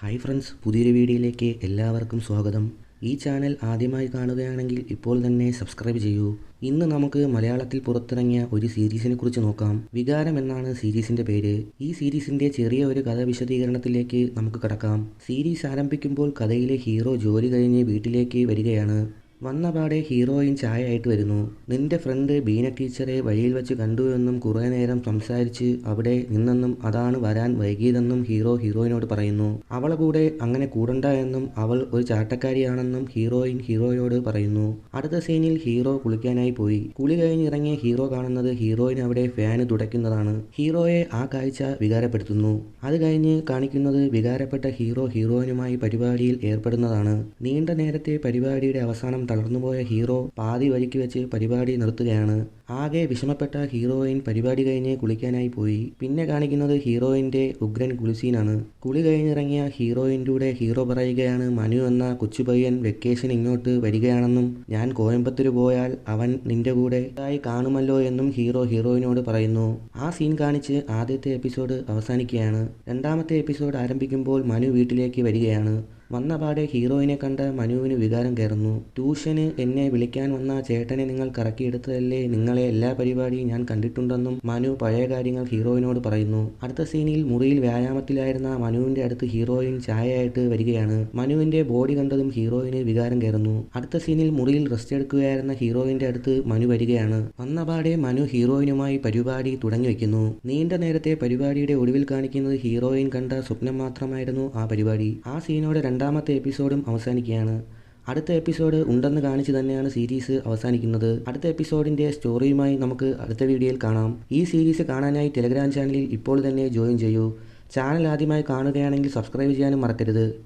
Hi friends പുതിയൊരു വീഡിയോയിലേക്ക് എല്ലാവർക്കും സ്വാഗതം. ഈ ചാനൽ ആദ്യമായി കാണുകയാണെങ്കിൽ ഇപ്പോൾ തന്നെ സബ്സ്ക്രൈബ് ചെയ്യൂ. ഇന്ന് നമുക്ക് മലയാളത്തിൽ പുറത്തിറങ്ങിയ ഒരു സീരീസിനെ കുറിച്ച് നോക്കാം. വികാരം എന്നാണ് സീരീസിന്റെ പേര്. ഈ സീരീസിന്റെ ചെറിയ ഒരു കഥ വിശദീകരണത്തിലേക്ക് നമുക്ക് കടക്കാം. സീരീസ് ആരംഭിക്കുമ്പോൾ കഥയിലെ ഹീറോ ജോലി കഴിഞ്ഞ് വീട്ടിലേക്ക് വരികയാണ്. വന്നപാടെ ഹീറോയിൻ ചായയായിട്ട് വരുന്നു. നിന്റെ ഫ്രണ്ട് ബീന ടീച്ചറെ വഴിയിൽ വെച്ച് കണ്ടു എന്നും കുറേ നേരം സംസാരിച്ച് അവിടെ നിന്നെന്നും അതാണ് വരാൻ വൈകിയതെന്നും ഹീറോ ഹീറോയിനോട് പറയുന്നു. അവളെ കൂടെ അങ്ങനെ കൂടണ്ട എന്നും അവൾ ഒരു ചാട്ടക്കാരിയാണെന്നും ഹീറോയിൻ ഹീറോയോട് പറയുന്നു. അടുത്ത സീനിൽ ഹീറോ കുളിക്കാനായി പോയി. കുളി കഴിഞ്ഞിറങ്ങിയ ഹീറോ കാണുന്നത് ഹീറോയിൻ അവിടെ ഫാന് തുടയ്ക്കുന്നതാണ്. ഹീറോയെ ആ കാഴ്ച വികാരപ്പെടുത്തുന്നു. അത് കഴിഞ്ഞ് കാണിക്കുന്നത് വികാരപ്പെട്ട ഹീറോ ഹീറോയിനുമായി പരിപാടിയിൽ ഏർപ്പെടുന്നതാണ്. നീണ്ട നേരത്തെ പരിപാടിയുടെ അവസാനം തളർന്നുപോയ ഹീറോ പാതി വഴിക്ക് വെച്ച് പരിപാടി നിർത്തുകയാണ്. ആകെ വിഷമപ്പെട്ട ഹീറോയിൻ പരിപാടി കഴിഞ്ഞ് കുളിക്കാനായി പോയി. പിന്നെ കാണിക്കുന്നത് ഹീറോയിന്റെ ഉഗ്രൻ കുളിസീനാണ്. കുളി കഴിഞ്ഞിറങ്ങിയ ഹീറോയിന്റെ ഹീറോ പറയുകയാണ് മനു എന്ന കൊച്ചുപയ്യൻ വെക്കേഷൻ ഇങ്ങോട്ട് വരികയാണെന്നും ഞാൻ കോയമ്പത്തൂർ പോയാൽ അവൻ നിന്റെ കൂടെ ഇതായി കാണുമല്ലോ എന്നും ഹീറോ ഹീറോയിനോട് പറയുന്നു. ആ സീൻ കാണിച്ച് ആദ്യത്തെ എപ്പിസോഡ് അവസാനിക്കുകയാണ്. രണ്ടാമത്തെ എപ്പിസോഡ് ആരംഭിക്കുമ്പോൾ മനു വീട്ടിലേക്ക് വരികയാണ്. വന്നപാടെ ഹീറോയിനെ കണ്ട മനുവിന് വികാരം കയറുന്നു. ട്യൂഷന് എന്നെ വിളിക്കാൻ വന്ന ചേട്ടനെ നിങ്ങൾ കറക്കിയെടുത്തതല്ലേ? നിങ്ങളെ എല്ലാ പരിപാടിയും ഞാൻ കണ്ടിട്ടുണ്ടെന്നും മനു പഴയ കാര്യങ്ങൾ ഹീറോയിനോട് പറയുന്നു. അടുത്ത സീനിൽ മുറിയിൽ വ്യായാമത്തിലായിരുന്ന മനുവിന്റെ അടുത്ത് ഹീറോയിൻ ചായയായിട്ട് വരികയാണ്. മനുവിന്റെ ബോഡി കണ്ടതും ഹീറോയിന് വികാരം കയറുന്നു. അടുത്ത സീനിൽ മുറിയിൽ റെസ്റ്റ് എടുക്കുകയായിരുന്ന ഹീറോയിന്റെ അടുത്ത് മനു വരികയാണ്. വന്ന വന്നപാടെ മനു ഹീറോയിനുമായി പരിപാടി തുടങ്ങി വയ്ക്കുന്നു. നീണ്ട നേരത്തെ പരിപാടിയുടെ ഒടുവിൽ കാണിക്കുന്നത് ഹീറോയിൻ കണ്ട സ്വപ്നം മാത്രമായിരുന്നു ആ പരിപാടി. ആ സീനോടെ രണ്ടാമത്തെ എപ്പിസോഡും അവസാനിക്കുകയാണ്. അടുത്ത എപ്പിസോഡ് ഉണ്ടെന്ന് കാണിച്ച് തന്നെയാണ് സീരീസ് അവസാനിക്കുന്നത്. അടുത്ത എപ്പിസോഡിന്റെ സ്റ്റോറിയുമായി നമുക്ക് അടുത്ത വീഡിയോയിൽ കാണാം. ഈ സീരീസ് കാണാനായി ടെലഗ്രാം ചാനലിൽ ഇപ്പോൾ തന്നെ ജോയിൻ ചെയ്യൂ. ചാനൽ ആദ്യമായി കാണുകയാണെങ്കിൽ സബ്സ്ക്രൈബ് ചെയ്യാനും മറക്കരുത്.